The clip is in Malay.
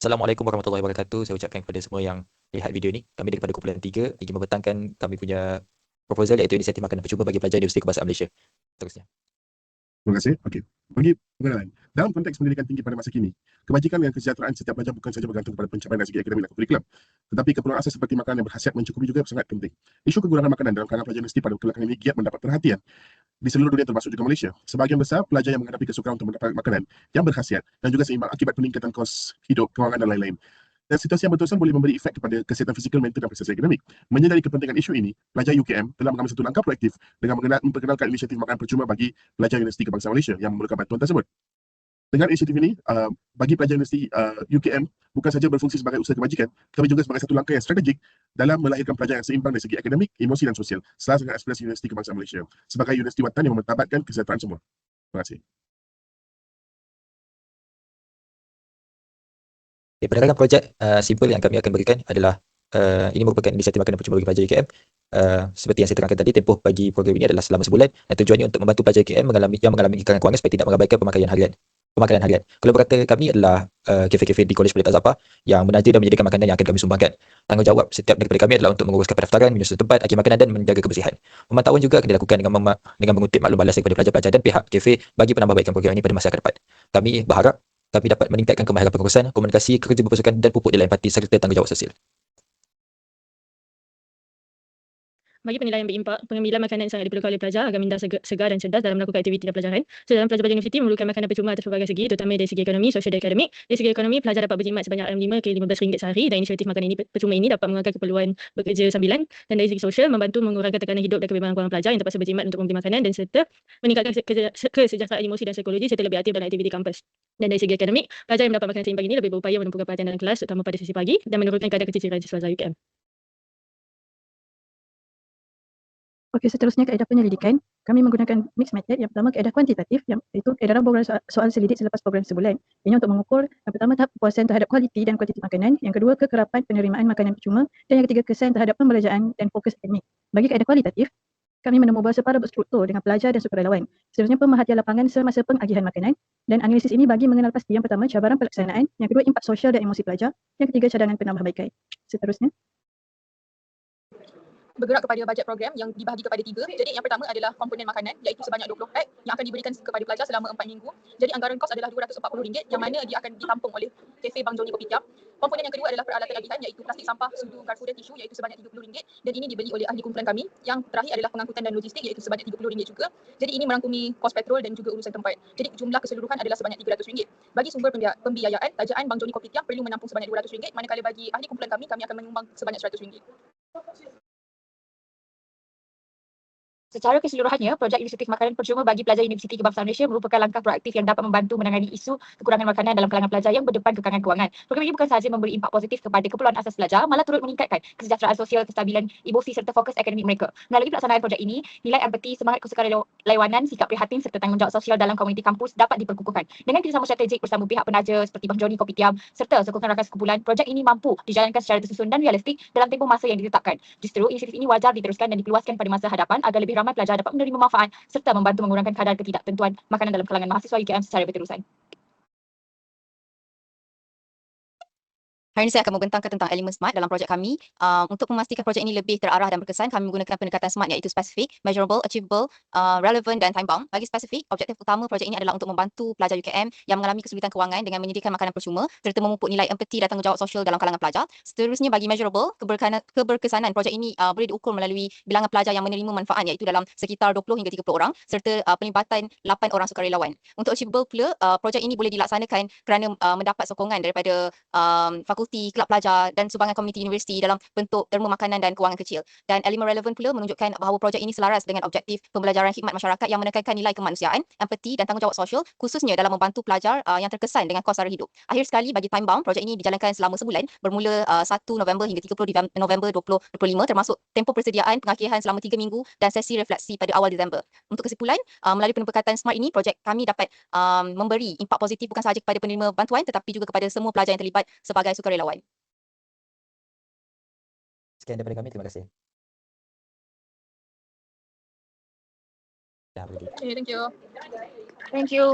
Assalamualaikum warahmatullahi wabarakatuh. Saya ucapkan kepada semua yang lihat video ni. Kami daripada kumpulan 3 ingin membentangkan kami punya proposal iaitu inisiatif makanan percuma bagi pelajar Universiti Kebangsaan Malaysia. Terusnya. Terima kasih. Okey. Bagi pengenalan, dalam konteks pendidikan tinggi pada masa kini, kebajikan dan kesejahteraan setiap pelajar bukan saja bergantung kepada pencapaian dari segi akademik dan kurikulum, tetapi keperluan asas seperti makanan yang berkhasiat mencukupi juga sangat penting. Isu kekurangan makanan dalam kalangan pelajar universiti pada belakangan ini giat mendapat perhatian di seluruh dunia termasuk juga Malaysia. Sebahagian besar pelajar yang menghadapi kesukaran untuk mendapat makanan yang berkhasiat dan juga seimbang akibat peningkatan kos hidup, kewangan dan lain-lain. Dan situasi yang berterusan boleh memberi efek kepada kesihatan fizikal, mental dan prestasi akademik. Menyedari kepentingan isu ini, pelajar UKM telah mengambil satu langkah proaktif dengan memperkenalkan inisiatif makanan percuma bagi pelajar Universiti Kebangsaan Malaysia yang memerlukan bantuan tersebut. Dengan inisiatif ini, uh, bagi pelajar Universiti uh, UKM bukan saja berfungsi sebagai usaha kebajikan, tapi juga sebagai satu langkah yang strategik dalam melahirkan pelajar yang seimbang dari segi akademik, emosi dan sosial, selaras dengan aspirasi Universiti Kebangsaan Malaysia sebagai universiti watan yang memertabatkan kesejahteraan semua. Terima kasih. Okay, penerangan projek uh, simple yang kami akan berikan adalah uh, ini merupakan inisiatif makanan percuma bagi pelajar UKM. Uh, seperti yang saya terangkan tadi, tempoh bagi program ini adalah selama sebulan dan tujuannya untuk membantu pelajar UKM mengalami, yang mengalami kekurangan kewangan supaya tidak mengabaikan pemakaian harian. Pemakanan harian. Kolaborator kami adalah uh, kafe-kafe di Kolej Pelita Zappa yang menaja dan menyediakan makanan yang akan kami sumbangkan. Tanggungjawab setiap daripada kami adalah untuk menguruskan pendaftaran, menyusun tempat, akhir makanan dan menjaga kebersihan. Pemantauan juga akan dilakukan dengan, mem- dengan mengutip maklum balas daripada pelajar-pelajar dan pihak kafe bagi penambahbaikan program ini pada masa akan dapat. Kami berharap kami dapat meningkatkan kemahiran pengurusan, komunikasi, kerja berpasukan dan pupuk nilai empati serta tanggungjawab sosial. Bagi penilaian berimpak, pengambilan makanan sangat diperlukan oleh pelajar agar minda segar, dan cerdas dalam melakukan aktiviti dan pelajaran. So, dalam pelajar-pelajar universiti memerlukan makanan percuma atas pelbagai segi, terutama dari segi ekonomi, sosial dan akademik. Dari segi ekonomi, pelajar dapat berjimat sebanyak RM5 ke RM15 sehari dan inisiatif makanan ini percuma ini dapat mengangkat keperluan bekerja sambilan. Dan dari segi sosial, membantu mengurangkan tekanan hidup dan kebebanan kewangan pelajar yang terpaksa berjimat untuk membeli makanan dan serta meningkatkan kesejahteraan emosi dan psikologi serta lebih aktif dalam aktiviti kampus. Dan dari segi akademik, pelajar yang mendapat makanan seimbang ini lebih berupaya menumpukan perhatian dalam kelas terutama pada sesi pagi dan menurunkan kadar keciciran siswa UKM. Okey, seterusnya kaedah penyelidikan. Kami menggunakan mixed method. Yang pertama kaedah kuantitatif, yang itu edaran program soal selidik selepas program sebulan. Ini untuk mengukur yang pertama tahap kepuasan terhadap kualiti dan kuantiti makanan. Yang kedua kekerapan penerimaan makanan percuma. Dan yang ketiga kesan terhadap pembelajaran dan fokus akademik. Bagi kaedah kualitatif, kami menemukan bahawa separa berstruktur dengan pelajar dan sukarelawan. Seterusnya pemerhatian lapangan semasa pengagihan makanan. Dan analisis ini bagi mengenal pasti yang pertama cabaran pelaksanaan. Yang kedua impak sosial dan emosi pelajar. Yang ketiga cadangan penambahbaikan. Seterusnya bergerak kepada bajet program yang dibahagi kepada tiga. Jadi yang pertama adalah komponen makanan iaitu sebanyak 20 pack yang akan diberikan kepada pelajar selama 4 minggu. Jadi anggaran kos adalah RM240 yang mana dia akan ditampung oleh Cafe Bang Joni Kopi Tiap. Komponen yang kedua adalah peralatan lagihan iaitu plastik sampah, sudu, garpu dan tisu iaitu sebanyak RM30 dan ini dibeli oleh ahli kumpulan kami. Yang terakhir adalah pengangkutan dan logistik iaitu sebanyak RM30 juga. Jadi ini merangkumi kos petrol dan juga urusan tempat. Jadi jumlah keseluruhan adalah sebanyak RM300. Bagi sumber pembiayaan, tajaan Bang Joni Kopi Tiap perlu menampung sebanyak RM200 manakala bagi ahli kumpulan kami, kami akan menyumbang sebanyak RM100. Secara keseluruhannya, projek inisiatif makanan percuma bagi pelajar Universiti Kebangsaan Malaysia merupakan langkah proaktif yang dapat membantu menangani isu kekurangan makanan dalam kalangan pelajar yang berdepan kekangan kewangan. Program ini bukan sahaja memberi impak positif kepada keperluan asas pelajar, malah turut meningkatkan kesejahteraan sosial, kestabilan emosi serta fokus akademik mereka. Melalui pelaksanaan projek ini, nilai empati, semangat kesukarelawanan, sikap prihatin serta tanggungjawab sosial dalam komuniti kampus dapat diperkukuhkan. Dengan kerjasama strategik bersama pihak penaja seperti Bang Joni Kopitiam serta sokongan rakan sekumpulan, projek ini mampu dijalankan secara tersusun dan realistik dalam tempoh masa yang ditetapkan. Justru, inisiatif ini wajar diteruskan dan diperluaskan pada masa hadapan agar lebih ramai pelajar dapat menerima manfaat serta membantu mengurangkan kadar ketidaktentuan makanan dalam kalangan mahasiswa UKM secara berterusan. Hari ini saya akan membentangkan tentang elemen SMART dalam projek kami. Uh, untuk memastikan projek ini lebih terarah dan berkesan, kami menggunakan pendekatan SMART iaitu spesifik, measurable, achievable, uh, relevant dan time bound. Bagi spesifik, objektif utama projek ini adalah untuk membantu pelajar UKM yang mengalami kesulitan kewangan dengan menyediakan makanan percuma serta memupuk nilai empati dan tanggungjawab sosial dalam kalangan pelajar. Seterusnya bagi measurable, keberkesanan projek ini uh, boleh diukur melalui bilangan pelajar yang menerima manfaat iaitu dalam sekitar 20 hingga 30 orang serta uh, pelibatan 8 orang sukarelawan. Untuk achievable pula, uh, projek ini boleh dilaksanakan kerana uh, mendapat sokongan daripada um, fakulti fakulti, kelab pelajar dan sumbangan komuniti universiti dalam bentuk derma makanan dan kewangan kecil. Dan elemen relevan pula menunjukkan bahawa projek ini selaras dengan objektif pembelajaran khidmat masyarakat yang menekankan nilai kemanusiaan, empati dan tanggungjawab sosial khususnya dalam membantu pelajar uh, yang terkesan dengan kos sara hidup. Akhir sekali bagi time bound, projek ini dijalankan selama sebulan bermula uh, 1 November hingga 30 November 2025 termasuk tempoh persediaan pengakhiran selama 3 minggu dan sesi refleksi pada awal Disember. Untuk kesimpulan, uh, melalui pendekatan smart ini, projek kami dapat um, memberi impak positif bukan sahaja kepada penerima bantuan tetapi juga kepada semua pelajar yang terlibat sebagai sukarelawan relawan. Sekian daripada kami. Terima kasih. Dah, Okay, thank you. Thank you.